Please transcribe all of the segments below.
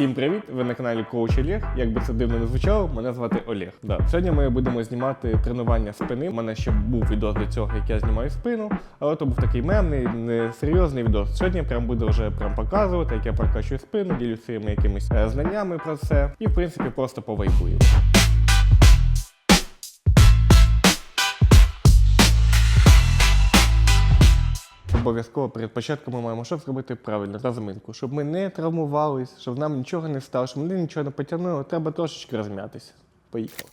Всім привіт! Ви на каналі Коуч Олег. Як би це дивно не звучало, мене звати Олег. Да. Сьогодні ми будемо знімати тренування спини. У мене ще був відос до цього, як я знімаю спину, але то був такий мемний, несерйозний відос. Сьогодні прям буде вже прям показувати, як я прокачую спину, ділюся якимись е, знаннями про це. І в принципі просто повайбую. Обов'язково перед початком ми маємо що зробити правильно розминку, щоб ми не травмувались, щоб нам нічого не стало, щоб ми нічого не потягнули, треба трошечки розм'ятися. Поїхали.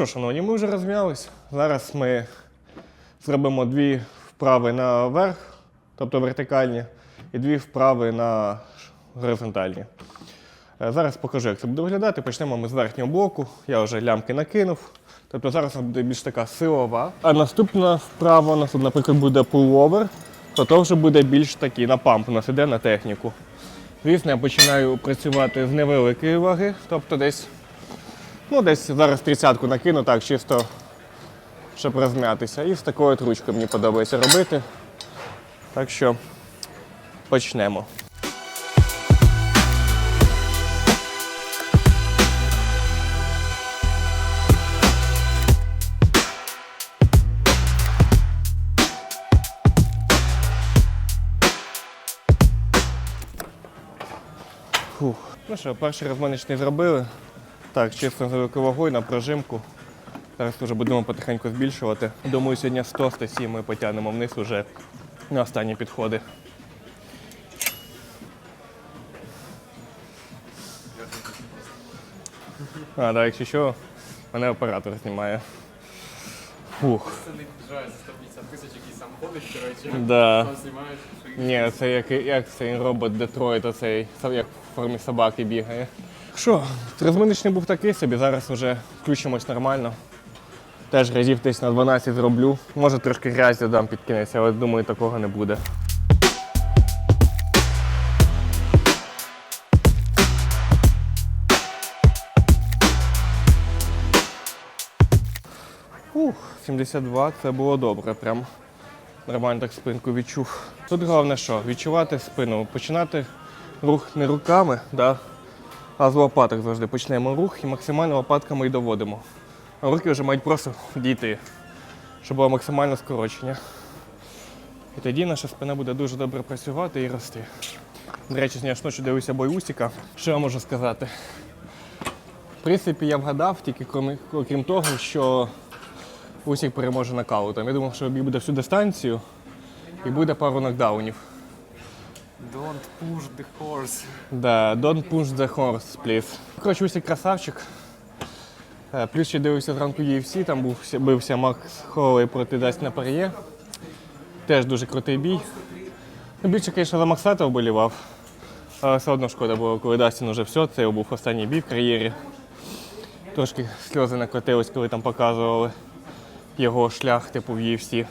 Що, шановні, ми вже розм'ялись. Зараз ми зробимо дві вправи наверх, тобто вертикальні, і дві вправи на горизонтальні. Е, Зараз покажу, як це буде виглядати. Почнемо ми з верхнього блоку. Я вже лямки накинув. Тобто зараз буде більш така силова. А наступна вправа у нас, наприклад, буде пуловер, то то вже буде більш такий на памп, у нас іде на техніку. Звісно, я починаю працювати з невеликої ваги, тобто десь Ну, десь зараз тридцятку накину, так, чисто, щоб розм'ятися. І з такою ручкою мені подобається робити. Так що почнемо. Фух. Ну що, перший розминочний зробили. Так, чисто з вагою на прожимку. Зараз вже будемо потихеньку збільшувати. Думаю, сьогодні 100-107 ми потягнемо вниз уже на останні підходи. А, так, якщо що, мене оператор знімає. Фух. Це не піджає за 150 тисяч, який сам ходить, коротше. Да. Сам знімаєш. Ні, це як, як цей робот Детройт, оцей, як в формі собаки бігає. Що, розминочний був такий собі, зараз вже включимось нормально. Теж разів десь на 12 зроблю. Може трошки грязі дам під кінець, але думаю, такого не буде. Ух, 72 це було добре, прям нормально так спинку відчув. Тут головне що? Відчувати спину, починати рух не руками, да? А з лопаток завжди почнемо рух і максимально лопатками і доводимо. Руки вже мають просто дійти, щоб було максимальне скорочення. І тоді наша спина буде дуже добре працювати і рости. До речі, я ж ночі дивився бой Усіка. Що я можу сказати? В принципі, я вгадав, тільки крім, крім того, що Усік переможе нокаутом. Я думав, що буде всю дистанцію і буде пару нокдаунів. Don't push the horse. Да, don't push the horse, please. Коротше, Усік красавчик. Е, Плюс ще дивився зранку UFC, там був, бився Макс Холлей проти Дастіна Пар'є. Теж дуже крутий бій. Ну, більше, звісно, за Максата вболівав. Але все одно шкода було, коли Дастін вже все, це був останній бій в кар'єрі. Трошки сльози накотились, коли там показували його шлях, типу, в UFC.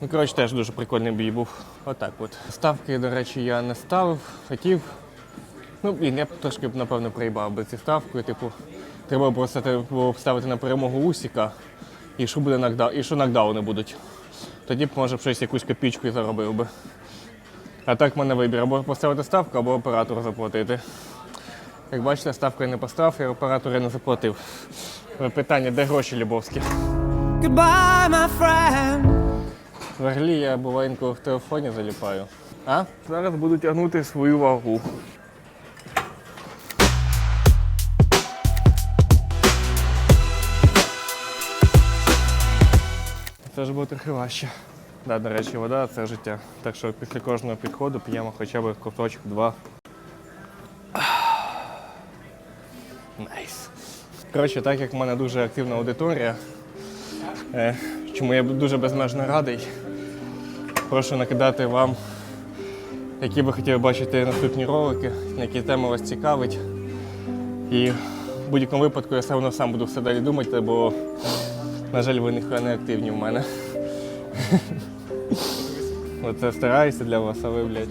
Ну, коротше, теж дуже прикольний бій був. Отак от. Ставки, до речі, я не ставив, хотів. Ну, блін, я б трошки, напевно, проїбав би ці ставки. Типу, треба просто б ставити на перемогу Усіка і що буде нокдаун, і що нокдауни будуть. Тоді б, може, б щось якусь копійку заробив би. А так в мене вибір або поставити ставку, або оператору заплатити. Як бачите, ставку я не поставив, і оператору я не заплатив. Питання, де гроші Любовські? Goodbye, my friend. Взагалі я буваєнько в телефоні заліпаю. А? Зараз буду тягнути свою вагу. Це ж було трохи важче. Да, до речі, вода це життя. Так що після кожного підходу п'ємо хоча б ковточок два. Найс. Коротше, так як в мене дуже активна аудиторія, е, чому я дуже безмежно радий. Прошу накидати вам, які ви хотіли бачити наступні ролики, на які теми вас цікавить. І в будь-якому випадку я все одно сам буду все далі думати, бо На жаль, ви ніхто не активні в мене. Оце стараюся для вас, а ви, блядь.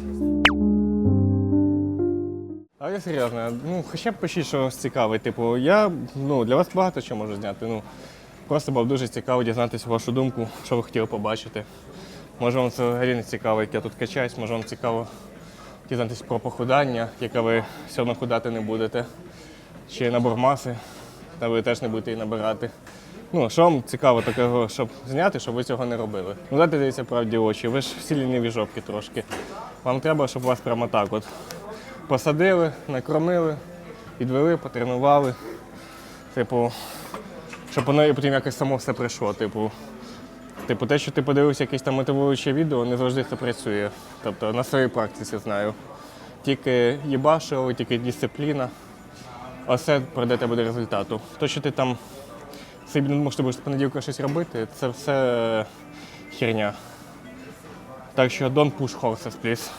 Але серйозно, ну хоча б пишіть, що вас цікавить. Типу, я ну, для вас багато що можу зняти. Ну, просто було дуже цікаво дізнатися вашу думку, що ви хотіли побачити. Може вам це взагалі не цікаво, як я тут качаюсь, може вам цікаво дізнатися про похудання, яке ви все одно худати не будете. Чи набор маси, та ви теж не будете її набирати. Ну, що вам цікаво такого, щоб зняти, щоб ви цього не робили. Ну, дайте дивіться правді очі, ви ж всі ліниві жопки трошки. Вам треба, щоб вас прямо так от посадили, накормили, відвели, потренували. Типу, щоб воно і потім якось само все прийшло. Типу, типу, те, що ти подивився якесь там мотивуюче відео, не завжди це працює. Тобто на своїй практиці знаю. Тільки їбашили, тільки дисципліна. Оце прийде буде результату. То, що ти там собі не думав, що ти будеш з понеділка щось робити, це все херня. Так що don't push horses, please.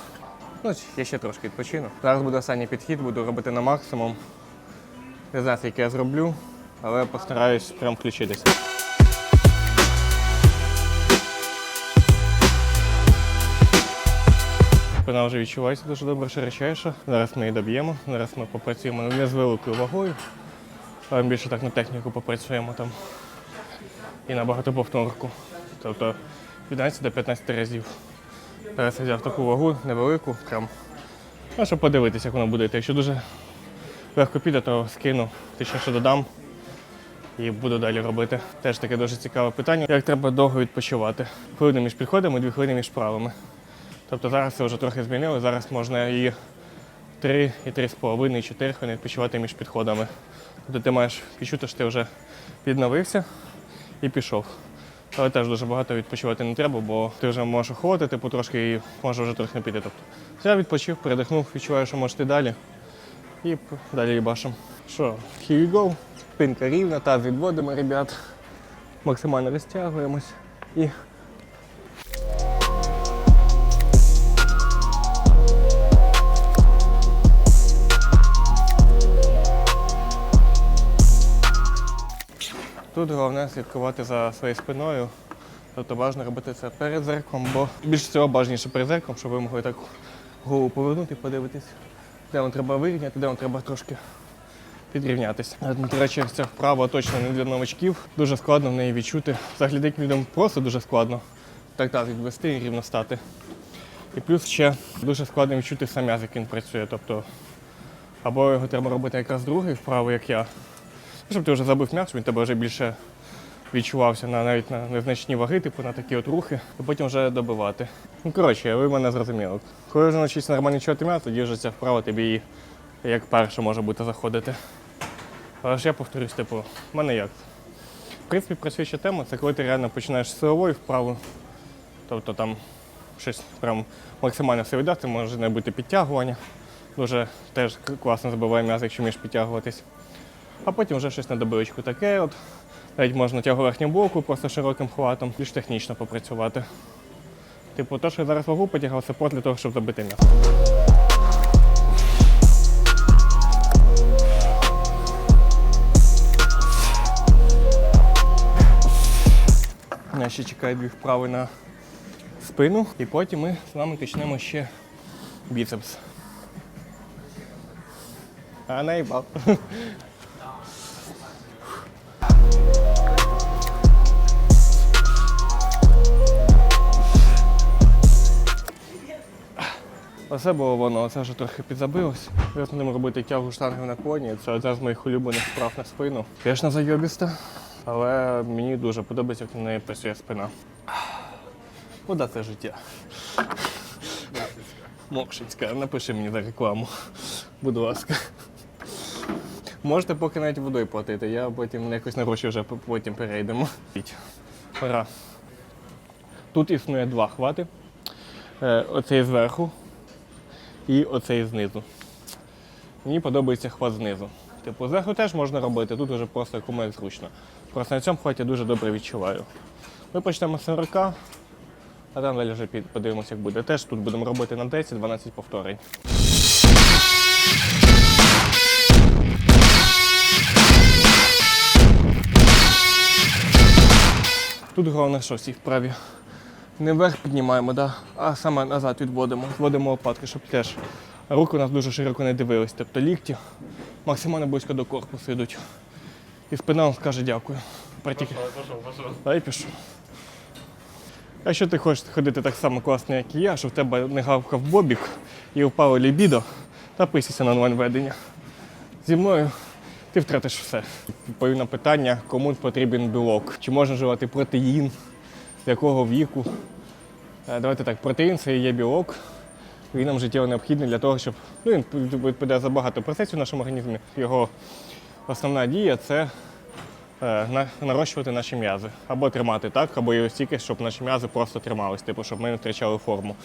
Ну, я ще трошки відпочину. Зараз буде останній підхід, буду робити на максимум. Не знаю, скільки я зроблю, але постараюсь прям включитися. Вона вже відчувається дуже добре, широчайша. Зараз ми її доб'ємо. Зараз ми попрацюємо не з великою вагою, а більше так на техніку попрацюємо там. І на багатоповторку. Тобто від 12 до 15 разів. Зараз я взяв таку вагу невелику, прям. Ну, щоб подивитися, як воно буде. Якщо дуже легко піде, то скину, точніше додам і буду далі робити. Теж таке дуже цікаве питання. Як треба довго відпочивати? Хвилини між підходами, дві хвилини між правами. Тобто зараз це вже трохи змінили. Зараз можна і 3, і 3,5, і 4 хвилини відпочивати між підходами. Тобто ти маєш відчути, що ти вже відновився і пішов. Але теж дуже багато відпочивати не треба, бо ти вже можеш охолоти потрошки і може вже трохи не піти. Тобто я відпочив, передихнув, відчуваю, що можеш ти далі. І далі їбашим. Що, here you go. Спинка рівна, таз відводимо, ребят. Максимально розтягуємось і Тут головне слідкувати за своєю спиною. Тобто бажано робити це перед зеркалом, бо більше всього бажаніше перед зеркалом, щоб ви могли так голову повернути і подивитись, де вам треба вирівняти, де вам треба трошки підрівнятися. Е, До речі, ця вправа точно не для новачків. Дуже складно в неї відчути. Взагалі деяким людям просто дуже складно так так відвести і рівно стати. І плюс ще дуже складно відчути сам м'яз, як він працює. Тобто, або його треба робити якраз другий вправо, як я, щоб ти вже забив м'яч, він тебе вже більше відчувався на навіть на незначні ваги, типу на такі от рухи, і потім вже добивати. Ну, коротше, ви мене зрозуміли. Коли вже навчишся нормально відчувати м'яч, тоді вже ця вправа тобі і як перше може бути заходити. Але ж я повторюсь, типу, в мене як? В принципі, працююча тема це коли ти реально починаєш з силової вправи, тобто там щось прям максимально все віддати, може не бути підтягування. Дуже теж класно забиває м'яз, якщо вмієш підтягуватись а потім вже щось на добивочку таке. От. Навіть можна тягу верхнього боку, просто широким хватом, більш технічно попрацювати. Типу, то, що я зараз вагу потягав, це для того, щоб забити м'ясо. Мене ще чекає дві вправи на спину, і потім ми з вами почнемо ще біцепс. А наїбав. Оце було воно, оце вже трохи підзабилось. Зараз будемо робити тягу штанги на коні. Це одна з моїх улюблених вправ на спину. Звісно, зайобіста, але мені дуже подобається, як на неї працює спина. Вода це життя. Мокшицька, напиши мені за рекламу. Будь ласка. Можете поки навіть водою платити, я потім якось на гроші вже потім перейдемо. Пора. Тут існує два хвати. Е, Оцей зверху і оцей знизу. Мені подобається хват знизу. Типу, зверху теж можна робити, тут вже просто кому як зручно. Просто на цьому хваті дуже добре відчуваю. Ми почнемо з 40, а там далі вже подивимося, як буде. Теж тут будемо робити на 10-12 повторень. Тут головне що всі вправі. Не вверх піднімаємо, да? а саме назад відводимо. Зводимо лопатки, щоб теж руки у нас дуже широко не дивились. Тобто лікті максимально близько до корпусу йдуть. І спина вам скаже дякую. Протік... Дай пішу. Якщо ти хочеш ходити так само класно, як і я, щоб в тебе не гавкав бобік і впало лібідо, написуйся на онлайн-ведення. Зі мною ти втратиш все. Відповів на питання, кому потрібен білок, чи можна вживати протеїн, якого віку. Е, Давайте так, протеїн це є білок. Він нам життєво необхідний для того, щоб ну, він відповідає за багато процесів в нашому організмі. Його основна дія це е, нарощувати наші м'язи. Або тримати так, або його стільки, щоб наші м'язи просто тримались, типу, щоб ми не втрачали форму.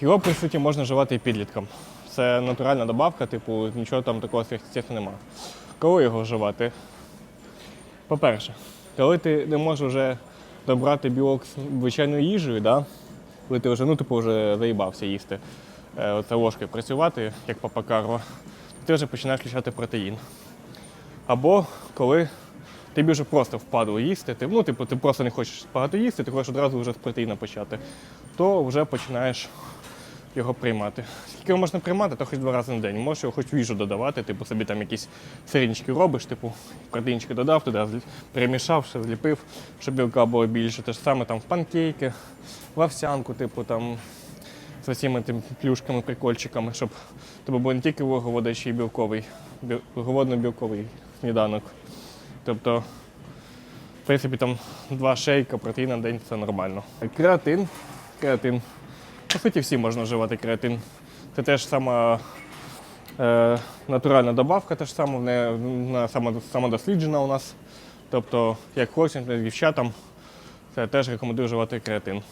Його, по суті, можна вживати і підліткам. Це натуральна добавка, типу, нічого там такого сверхъестественного немає. Коли його вживати? По-перше, коли ти не можеш вже добрати білок звичайною їжею, да? коли ти вже, ну, типу, вже заїбався їсти, е, оце ложкою працювати, як папа Карло, ти вже починаєш включати протеїн. Або коли тобі вже просто впадло їсти, ти, ну, типу, ти просто не хочеш багато їсти, ти хочеш одразу вже з протеїна почати, то вже починаєш його приймати. Скільки його можна приймати, то хоч два рази на день. Можеш його хоч в їжу додавати, типу собі там якісь сирінчики робиш, типу протеїнчики додав, туди перемішав, ще зліпив, щоб білка було більше. Те ж саме там в панкейки, в овсянку, типу там з цими тим плюшками, прикольчиками, щоб тебе було не тільки вуглеводи, ще й білковий, біл- вуглеводно-білковий сніданок. Тобто, в принципі, там два шейка протеїна на день це нормально. Креатин. Креатин. По суті, всі можна вживати креатин. Це теж сама е, натуральна добавка, теж сама, вона самодосліджена у нас. Тобто, як хлопцям, так і дівчатам, це теж рекомендую вживати креатин.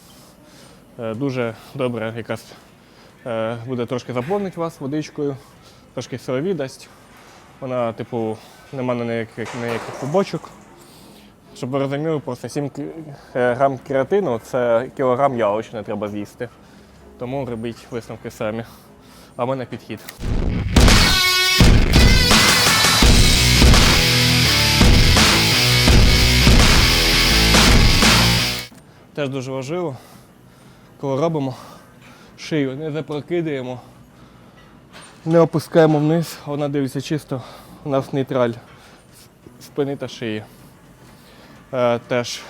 Е, дуже добре якраз е, буде трошки заповнити вас водичкою, трошки силові дасть. Вона, типу, нема на ніяких, ніяких побочок. Щоб ви розуміли, просто 7 е, грам креатину це кілограм яловичини треба з'їсти. Тому робіть висновки самі. А в мене підхід. Теж дуже важливо, коли робимо шию, не запрокидаємо, не опускаємо вниз, вона дивиться чисто, у нас нейтраль спини та шиї. Е, теж.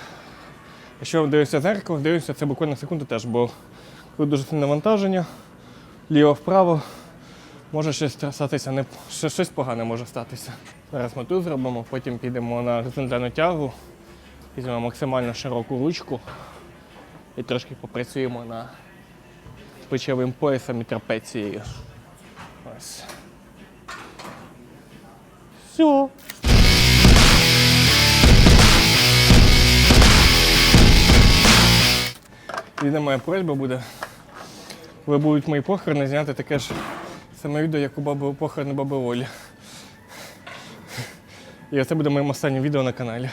Якщо ви дивитеся зеркало, дивимося це буквально секунду теж, бо коли дуже навантаження, ліво-вправо, може щось статися, не, щось погане може статися. Зараз ми тут зробимо, потім підемо на горизонтальну тягу, візьмемо максимально широку ручку і трошки попрацюємо на плечовим поясом і трапецією. Ось. Все. Єдина моя просьба буде, коли будуть мої похорони, зняти таке ж саме відео, як у баби похорони баби Олі. І це буде моїм останнім відео на каналі.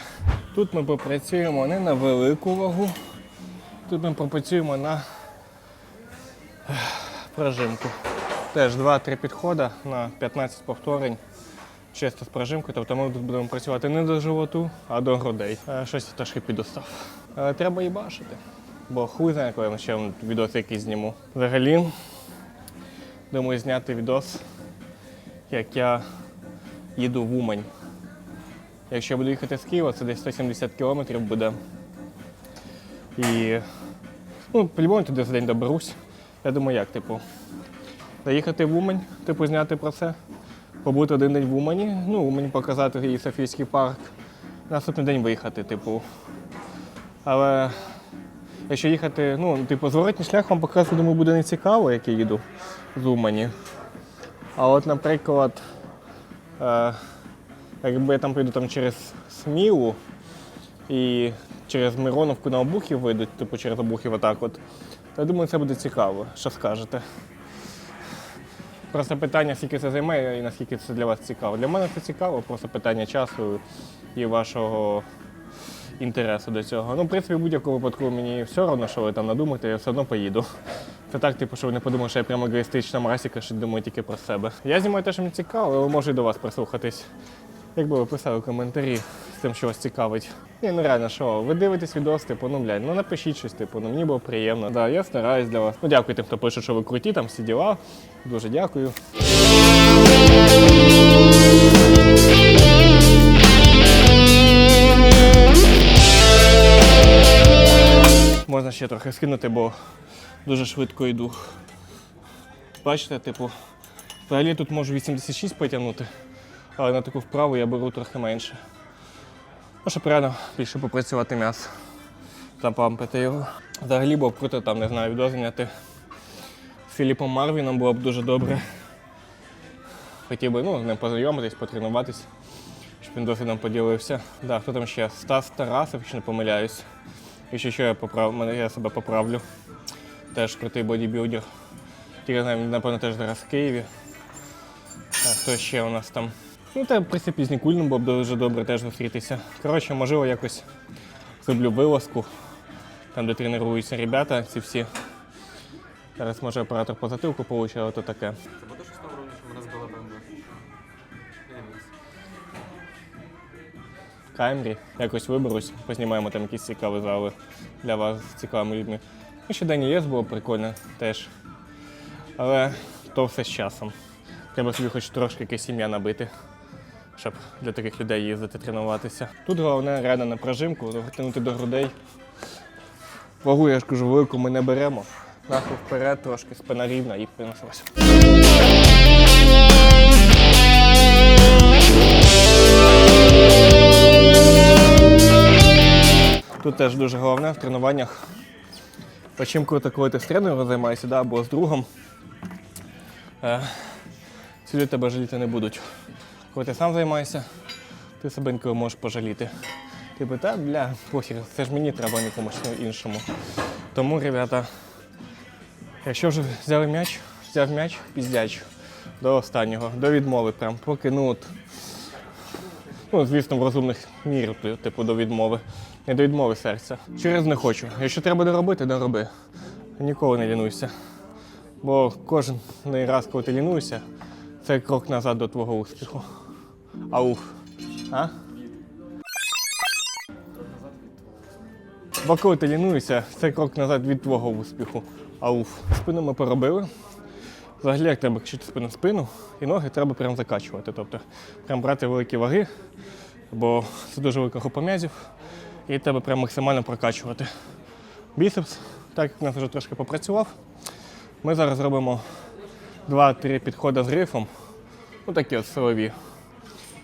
Тут ми попрацюємо не на велику вагу, тут ми попрацюємо на прожимку. Теж 2-3 підходи на 15 повторень. Чисто з прожимкою, тобто ми тут будемо працювати не до животу, а до грудей. Е, Щось я трошки підустав. Але треба їбашити. Бо хуй знає, коли я ще відос якийсь зніму. Взагалі, думаю зняти відос, як я їду в Умань. Якщо я буду їхати з Києва, це десь 170 кілометрів буде. І ну, по-любому туди за день доберусь. Я думаю, як, типу, заїхати в Умань, типу, зняти про це, побути один день в Умані, ну, Умані показати її Софійський парк, наступний день виїхати, типу. Але якщо їхати, ну, типу, зворотній шлях вам показувати, думаю, буде не цікаво, як я їду з Умані. А от, наприклад, е, якби я там прийду там через Смілу і через Мироновку на Обухів вийдуть, типу через Обухів отак от, то я думаю, це буде цікаво. Що скажете? Просто питання, скільки це займе і наскільки це для вас цікаво. Для мене це цікаво, просто питання часу і вашого інтересу до цього. Ну, в принципі, в будь-якому випадку мені все одно, що ви там надумаєте, я все одно поїду. Це так, типу, що ви не подумали, що я прямо егоїстична масіка, що думаю тільки про себе. Я знімаю те, що мені цікаво, але можу і до вас прислухатись. Якби ви писали коментарі з тим, що вас цікавить. Ні, ну реально, що, ви дивитесь відос, типу, ну блядь, ну напишіть щось, типу, ну мені було приємно. Да, я стараюсь для вас. Ну дякую тим, хто пише, що ви круті, там всі діла. Дуже дякую. Можна ще трохи скинути, бо дуже швидко йду. Бачите, типу, взагалі тут можу 86 потягнути, але на таку вправу я беру трохи менше. Ну, щоб реально більше попрацювати м'ясо. Запампити його. Взагалі було б круто там, не знаю, відео зняти з Філіпом Марвіном було б дуже добре. Хотів би ну, з ним познайомитись, потренуватись, щоб він досвідом поділився. Да, хто там ще? Стас Тарасов, якщо не помиляюсь. І ще що я поправ... я себе поправлю. Теж крутий бодібілдер. Тільки напевно, теж зараз в Києві. А хто ще у нас там? Ну, та в принципі з Нікульним було б дуже добре теж зустрітися. Коротше, можливо, якось зроблю вилазку, там, де тренуються ребята, ці всі. Зараз може оператор по затилку получить, але то таке. Камрі. Якось виберусь, познімаємо там якісь цікаві зали для вас з цікавими людьми. Ну, ще Дені ЄС було прикольно теж. Але то все з часом. Треба собі хоч трошки якесь сім'я набити, щоб для таких людей їздити, тренуватися. Тут головне реально на прожимку, дотягнути до грудей. Вагу, я ж кажу, велику ми не беремо. Нахуй вперед трошки, спина рівна і принеслося. Тут теж дуже головне в тренуваннях. Чим круто, коли ти з тренером займаєшся, да, або з другом, е, ці люди тебе жаліти не будуть. Коли ти сам займаєшся, ти себе інколи можеш пожаліти. Типу, та бля, похер, це ж мені треба, комусь іншому. Тому, ребята, якщо вже взяли м'яч, взяв м'яч, піздяч до останнього, до відмови, прям поки ну от. Ну, звісно, в розумних мір, типу, до відмови. Не до відмови серця. Через не хочу. Якщо треба доробити, дороби. Ніколи не лінуйся. Бо кожен раз, коли ти лінуєшся, це крок назад до твого успіху. Ауф. А? Бо коли ти лінуєшся, це крок назад від твого успіху. Ауф. Спину ми поробили. Взагалі, як треба качати спину спину, і ноги треба прям закачувати. Тобто прям брати великі ваги, бо це дуже велика група м'язів, і треба прям максимально прокачувати. Біцепс, так як в нас вже трошки попрацював, ми зараз робимо 2-3 підходи з грифом, ну такі от силові.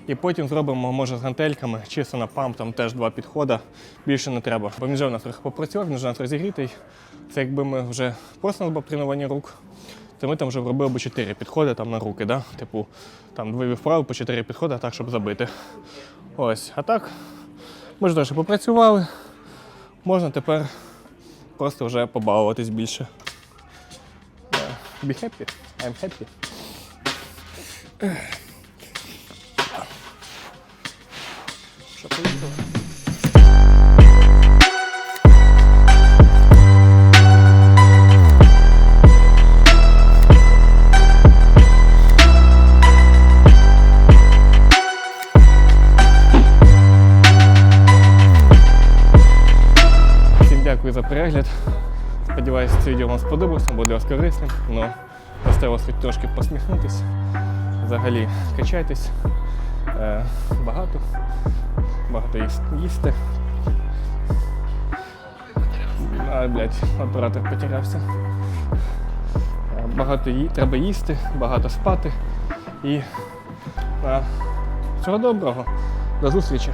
І потім зробимо, може, з гантельками, чисто на памп, там теж два підходи, більше не треба. Бо він вже у нас трохи попрацював, він вже у нас розігрітий. Це якби ми вже просто було тренування рук, то ми там вже робили б 4 підходи там на руки, да? типу там дві вправи по 4 підходи, так, щоб забити. Ось, а так, ми ж теж попрацювали, можна тепер просто вже побалуватись більше. Yeah. Be happy. I'm happy. Що поїхали? Перегляд. Сподіваюся, це відео вам сподобалося, буде вас корисним. Заставив вас хоч трошки посміхнутися. Взагалі качайтесь. Е, багато. Багато їсти. А, блядь, оператор потерявся. Е, Багато ї... треба їсти, багато спати. І е, всього доброго. До зустрічі.